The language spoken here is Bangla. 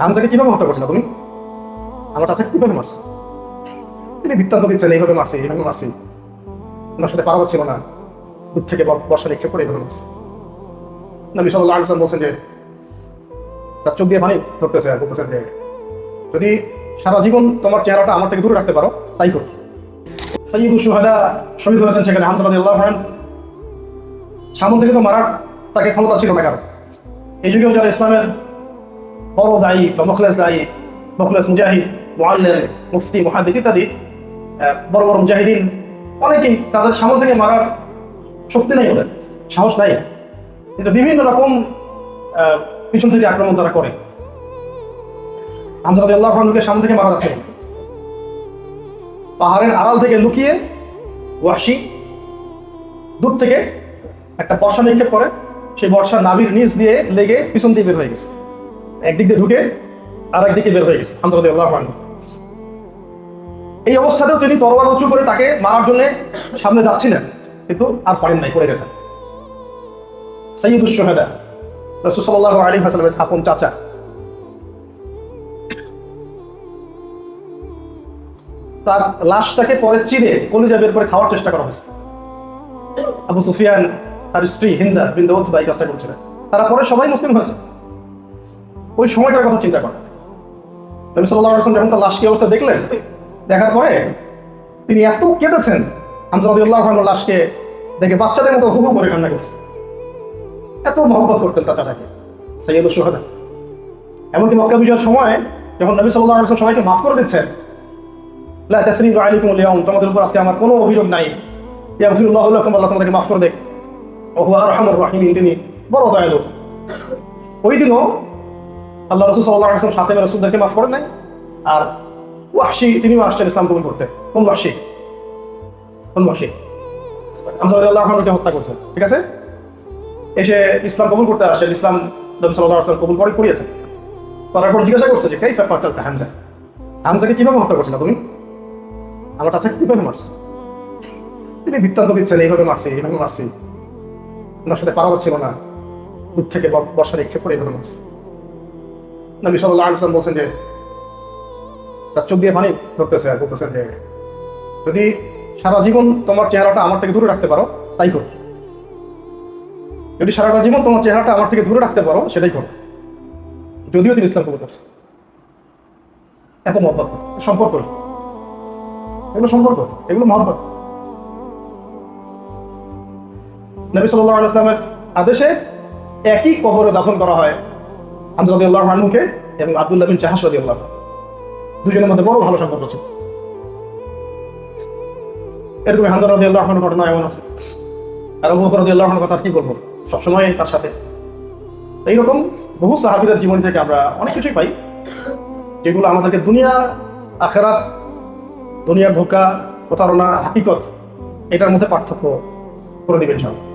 হামজাকে কীভাবে হত্যা করছিল তুমি? আমার চাচাকে কীভাবে মারছো? তিনি বৃত্তান্ত দিচ্ছেন এইভাবে মারছি এইভাবে মারছি। ওনার সাথে পারা যাচ্ছিল না। দূর থেকে বর্ষা নিক্ষেপ করে এইভাবে মারছি। নবী সাল্লাহ আলসালাম বলছেন যে, তার চোখ দিয়ে পানি ধরতেছে আর বলতেছেন যে, যদি সারা জীবন তোমার চেহারাটা আমার থেকে দূরে রাখতে পারো, তাই করো। সৈয়দ সুহাদা শহীদ হয়েছেন সেখানে হামজা আল্লাহ হন সামন থেকে তো মারার তাকে ক্ষমতা ছিল না কারও। এই যুগেও যারা ইসলামের বড় দায়ী বা মুখলেস দায়ী, মুখলেস মুজাহিদ মোয়াল্লের মুফতি মহাদিস ইত্যাদি বড় বড় মুজাহিদিন, অনেকেই তাদের সামন থেকে মারার শক্তি নেই ওদের, সাহস নাই। কিন্তু বিভিন্ন রকম পিছন থেকে আক্রমণ তারা করে। হামজা আল্লাহ খানকে সামনে থেকে মারা যাচ্ছে। পাহাড়ের আড়াল থেকে লুকিয়ে ওয়াসি দূর থেকে একটা বর্ষা নিক্ষেপ করে। সেই বর্ষা নাভির নিচ দিয়ে লেগে পিছন দিয়ে বের হয়ে গেছে। একদিক দিয়ে ঢুকে আর একদিকে বের হয়ে গেছে। আন্তর্জাতিক আল্লাহ এই অবস্থাতেও তিনি তরবার উঁচু করে তাকে মারার জন্য সামনে যাচ্ছিলেন, কিন্তু আর পারেন নাই, পড়ে গেছেন। সৈয়দুল সোহেদা রসুসাল্লাহ আলী হাসলামের আপন চাচা। তার লাশটাকে পরে চিরে কলিজা বের করে খাওয়ার চেষ্টা করা হয়েছে। আবু সুফিয়ান তার স্ত্রী হিন্দা বৃন্দ ওথবা কাজটা করছিলেন। তারা পরে সবাই মুসলিম হয়েছে। ওই সময়টার কথা চিন্তা করেন নবী সাল্লাহ আসলাম যখন তার লাশকে অবস্থা দেখলেন, দেখার পরে তিনি এত কেঁদেছেন হামজাদুল্লাহ খানের লাশকে দেখে বাচ্চাদের মতো হুহু করে কান্না করছে। এত মহব্বত করতেন তার চাচাকে সৈয়দ সোহাদা এমনকি মক্কা বিজয়ের সময় যখন নবী সাল্লাহ আসলাম সবাইকে মাফ করে দিচ্ছেন, লা তাসরিব আলাইকুম আল-ইয়াউম তোমাদের উপর আজকে আমার কোনো অভিযোগ নাই। ইয়াগফিরুল্লাহু লাকুম, আল্লাহ তোমাদেরকে মাফ করে দেখ হুয়া আরহামুর রাহিমিন, তিনি বড় দয়ালু। ওই দিনও আল্লাহ রাসূল আলাইহি সাথে রাসূলদেরকে মাফ করেন নাই আর ওয়াহশি তিনিও আসছেন ইসলাম কবুল করতে কোন ওয়াহশি? কোন আল্লাহ আহমদকে হত্যা করছেন, ঠিক আছে? এসে ইসলাম কবুল করতে আসছেন ইসলাম নবী সাল্লাল্লাহু আলাইহি ওয়াসাল্লাম কবুল করে করিয়েছেন। করার পর জিজ্ঞাসা করছে যে কাতালতা হামজা? হামজাকে কীভাবে হত্যা করছিল তুমি? আমার চাচাকে কীভাবে মারছে? তিনি বৃত্তান্ত দিচ্ছেন, এইভাবে মারছি এইভাবে মারছি। ওনার সাথে পারা যাচ্ছিল না। দূর থেকে বর্ষা নিক্ষেপ করে এইভাবে মারছি। নবী সাল্লাহ আলসালাম বলছেন যে, তার চোখ দিয়ে পানি ধরতেছে আর যে, যদি সারা জীবন তোমার চেহারাটা আমার থেকে দূরে রাখতে পারো, তাই করো যদি সারাটা জীবন তোমার চেহারাটা আমার থেকে দূরে রাখতে পারো, সেটাই করো যদিও তিনি ইসলাম কবুল এত মহব্বত। সম্পর্ক। এগুলো সম্পর্ক। এগুলো মহব্বত। নবী সাল্লাহ আলাইসলামের আদেশে একই কবরে দাফন করা হয়। আন্দরদি আল্লাহ রানুকে এবং আবদুল্লাহ বিন জাহাস রদি আল্লাহ দুজনের মধ্যে বড় ভালো সম্পর্ক ছিল এরকম হাজার রদি আল্লাহ ঘটনা এমন আছে। আর অবু বকর রদি আল্লাহর কথা কি বলব? সবসময় তার সাথে। এইরকম বহু সাহাবিদের জীবন থেকে আমরা অনেক কিছুই পাই। যেগুলো আমাদেরকে দুনিয়া, আখেরাত, দুনিয়ার ধোকা, প্রতারণা, হাকিকত, এটার মধ্যে পার্থক্য করে দিবেন সব।